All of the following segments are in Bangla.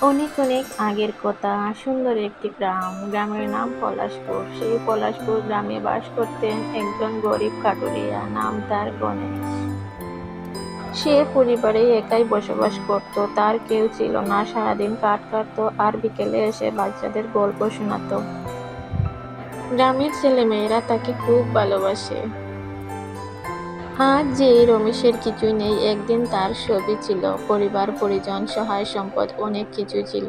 অনেক অনেক আগের কথা। সুন্দর একটি গ্রাম। গ্রামের নাম পলাশপুর। সেই পলাশপুর গ্রামে বাস করতেন একজন গরিব কাটুরিয়া। নাম তার গণেশ। সে পরিবারে একাই বসবাস করত। তার কেউ ছিল না। সারাদিন কাঠ কাটতো আর বিকেলে এসে বাচ্চাদের গল্প শোনাতো। গ্রামের ছেলেমেয়েরা তাকে খুব ভালোবাসে। আজ যে রমেশের কিছুই নেই, একদিন তার সবই ছিল। পরিবার, পরিজন, সহায় সম্পদ, অনেক কিছু ছিল।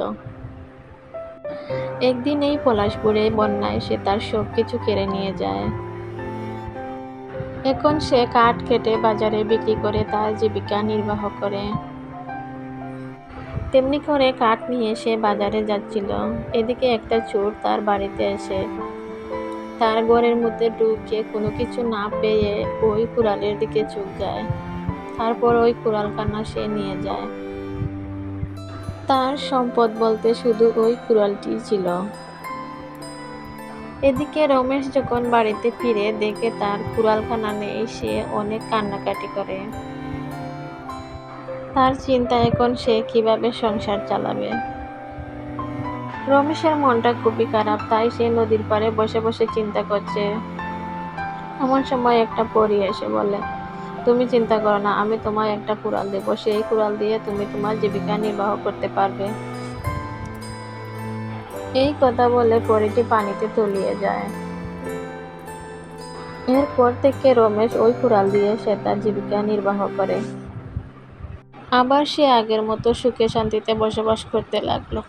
একদিন এই পলাশপুরে বন্যায় সে তার সব কিছু কেড়ে নিয়ে যায়। এখন সে কাঠ কেটে বাজারে বিক্রি করে তার জীবিকা নির্বাহ করে। তেমনি করে কাঠ নিয়ে সে বাজারে যাচ্ছিল। এদিকে একটা চোর তার বাড়িতে এসে তার ঘরের মধ্যে ঢুকে কোনো কিছু না পেয়ে ওই কুড়ালের দিকে চোখ যায়। তারপর ওই কুড়ালখানা সে নিয়ে যায়। তার সম্পদ বলতে শুধু ওই কুড়ালটি ছিল। এদিকে রমেশ যখন বাড়িতে ফিরে দেখে তার কুড়ালখানা নেই, সে অনেক কান্নাকাটি করে। তার চিন্তা এখন সে কীভাবে সংসার চালাবে? রমেশের মনটা খুবই খারাপ, তাই সে নদীর পাড়ে বসে বসে চিন্তা করছে। এমন সময় একটা পরী এসে বলে, তুমি চিন্তা করো না, আমি তোমায় একটা কুড়াল দেব। সেই কুড়াল দিয়ে তুমি তোমার জীবিকা নির্বাহ করতে পারবে। এই কথা বলে পরীটি পানিতে তলিয়ে যায়। এরপর থেকে রমেশ ওই কুড়াল দিয়ে সে তার জীবিকা নির্বাহ করে। আবার সে আগের মতো সুখে শান্তিতে বসবাস করতে লাগল।